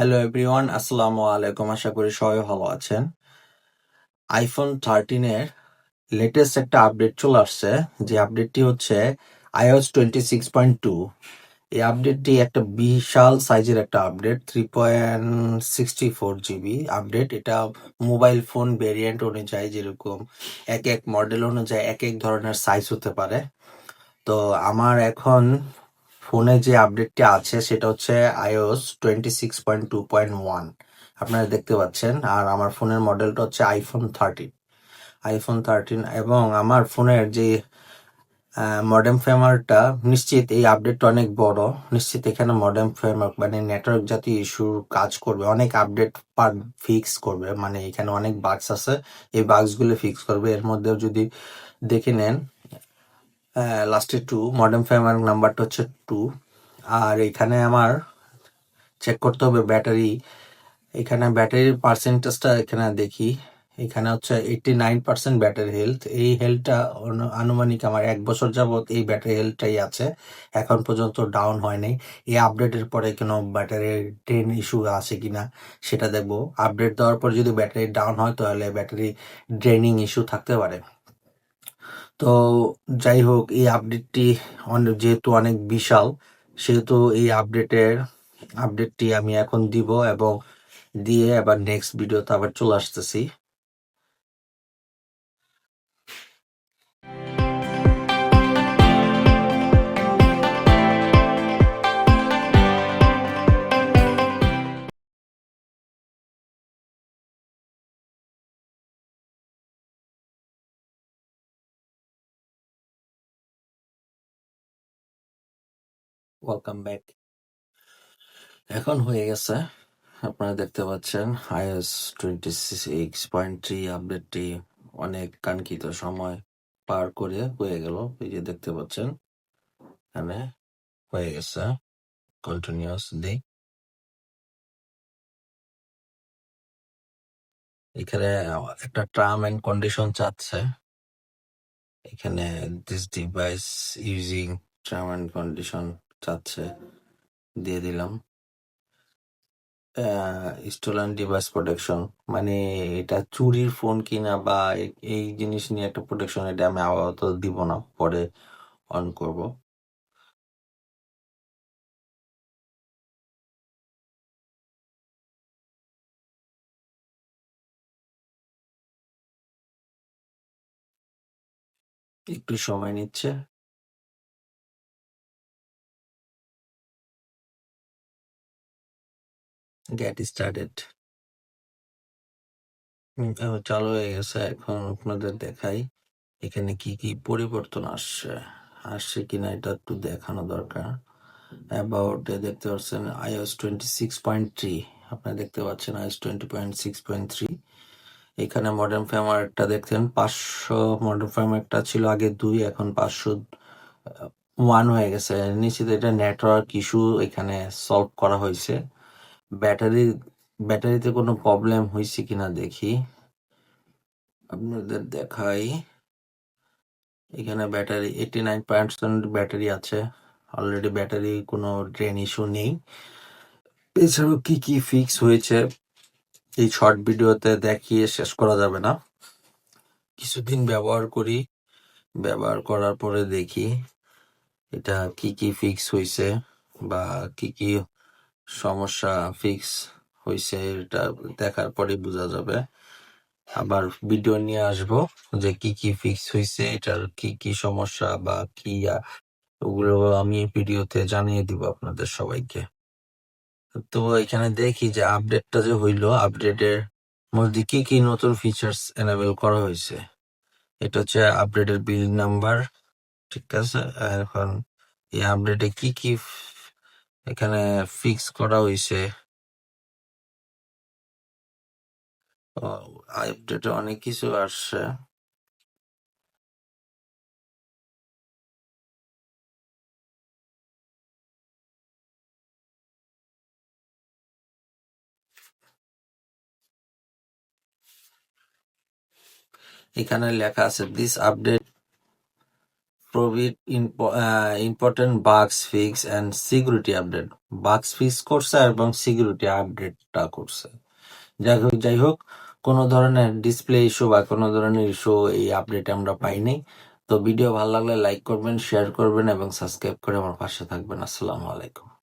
Hello everyone আসসালামু আলাইকুম আশা করি সবাই ভালো আছেন আইফোন থার্টিন এর লেটেস্ট একটা আপডেট চলে আসছে যে আপডেটটি হচ্ছে iOS twenty six point two এই আপডেটটি একটা বিশাল সাইজের একটা update three point sixty four GB update এটা মোবাইল ফোন ভেরিয়েন্ট অনুযায়ী যেরকম এক এক মডেল অনুযায়ী এক এক ধরনের সাইজ হতে পারে তো আমার এখন ফোনে যে আপডেটটি আছে, সেটা হচ্ছে iOS twenty six point two point one আপনারা দেখতে পাচ্ছেন, আর আমার ফোনের মডেলটা হচ্ছে আইফোন থার্টিন আইফোন থার্টিন এবং আমার ফোনের যে মডেম ফ্রেমারটা নিশ্চিত এই আপডেটটা অনেক বড়। নিশ্চিত এখানে মডেম ফ্রেমার মানে নেটওয়ার্ক জাতীয় ইস্যুর কাজ করবে। অনেক আপডেট পার ফিক্স করবে। মানে এখানে অনেক বাক্স আছে। এই বাক্সগুলো ফিক্স করবে। এর মধ্যেও যদি দেখে নেন লাস্টে টু মডেম ফ্রেমার নাম্বারটা হচ্ছে টু আর এখানে আমার চেক করতে হবে ব্যাটারি এখানে ব্যাটারির পার্সেন্টেজটা এখানে দেখি। এখানে হচ্ছে eighty nine percent battery health এই হেলথটা আনুমানিক আমার এক বছর যাবত এই ব্যাটারি হেলথটাই আছে। এখন পর্যন্ত ডাউন হয়নি। এই আপডেটের পরে কোনো ব্যাটারির ড্রেন ইস্যু আছে কিনা সেটা দেখব। আপডেট দেওয়ার পর যদি ব্যাটারি ডাউন হয় তাহলে ব্যাটারি ড্রেনিং ইস্যু থাকতে পারে। তো যাই হোক এই আপডেটটি অনেক যেহেতু অনেক বিশাল, সেহেতু এই আপডেটের আপডেটটি আমি এখন দিব এবং দিয়ে আবার নেক্সট ভিডিওতে আবার চলে আসতেছি। ওয়েলকাম ব্যাক এখন হয়ে গেছে। আপনারা দেখতে পাচ্ছেন, iOS twenty six point three আপডেটটি অনেক কাঙ্ক্ষিত সময় পার করে হয়ে গেল। এই যে দেখতে পাচ্ছেন, এখানে হয়ে গেছে কন্টিনিউয়াস দিই এখানে একটা টার্ম এন্ড কন্ডিশন চাচ্ছে। এখানে this device using term and condition চাচ্ছে দিয়ে দিলাম। স্টোলান ডিভাইস প্রোটেকশন মানে এটা চুরির ফোন কিনা বা এই জিনিস নিয়ে একটা প্রোটেকশন এটা আমি আপাতত দিব না, পরে অন করব। একটু সময় নিচ্ছে। গেট স্টার্টেড চালু হয়ে গেছে। এখন আপনাদের দেখাই এখানে কি কি পরিবর্তন আসছে। আসছে কিনা এটা একটু দেখানো দরকার। অ্যাবাউট দেখতে পাচ্ছেন iOS twenty six point three আপনারা দেখতে পাচ্ছেন iOS twenty point six point three এখানে মডার্ন ফ্রেমারটা দেখতেন পাঁচশো মডার্ন ফ্রেমারটা ছিল আগে দুই, এখন পাঁচশো ওয়ান হয়ে গেছে। নিশ্চিত এটা নেটওয়ার্ক ইস্যু এখানে সলভ করা হয়েছে। ব্যাটারি, ব্যাটারিতে কোনো প্রবলেম হয়েছে কিনা দেখি। আপনাদের দেখাই। এখানে battery eighty nine percent battery আছে। অলরেডি ব্যাটারি কোনো ড্রেন ইস্যু নেই। এছাড়াও কি কি ফিক্স হয়েছে? এই শর্ট ভিডিওতে দেখিয়ে শেষ করা যাবে না। কিছুদিন ব্যবহার করি। ব্যবহার করার পরে দেখি। এটা কি কি ফিক্স হয়েছে বা কি কি সমস্যা ফিক্স হয়েছে এটা দেখার পরে বোঝা যাবে। আবার ভিডিও নিয়ে আসব যে কি কি ফিক্স হয়েছে এটার কি কি সমস্যা বা কি, ওগুলো আমি ভিডিওতে জানিয়ে দিব আপনাদের সবাইকে। তো এখানে দেখি যে আপডেটটা যে হইল আপডেটের মধ্যে কি কি নতুন ফিচার্স এনেবল করা হয়েছে এটা হচ্ছে আপডেটের বিল নাম্বার ঠিক আছে? এখন এই আপডেটে কি কি এখানে ফিক্স করা হয়েছে আপডেটে অনেক কিছু আসছে। এখানে লেখা আছে this update provide important bugs fix and security update bugs fix করছে এবং সিকিউরিটি আপডেটটা করছে। যাই হোক যাই হোক, কোনো ধরনের ডিসপ্লে ইস্যু বা কোনো ধরনের ইস্যু এই আপডেটে আমরা পাইনি। তো ভিডিও ভালো লাগলে লাইক করবেন শেয়ার করবেন এবং সাবস্ক্রাইব করে আমার পাশে থাকবেন। আসসালামু আলাইকুম।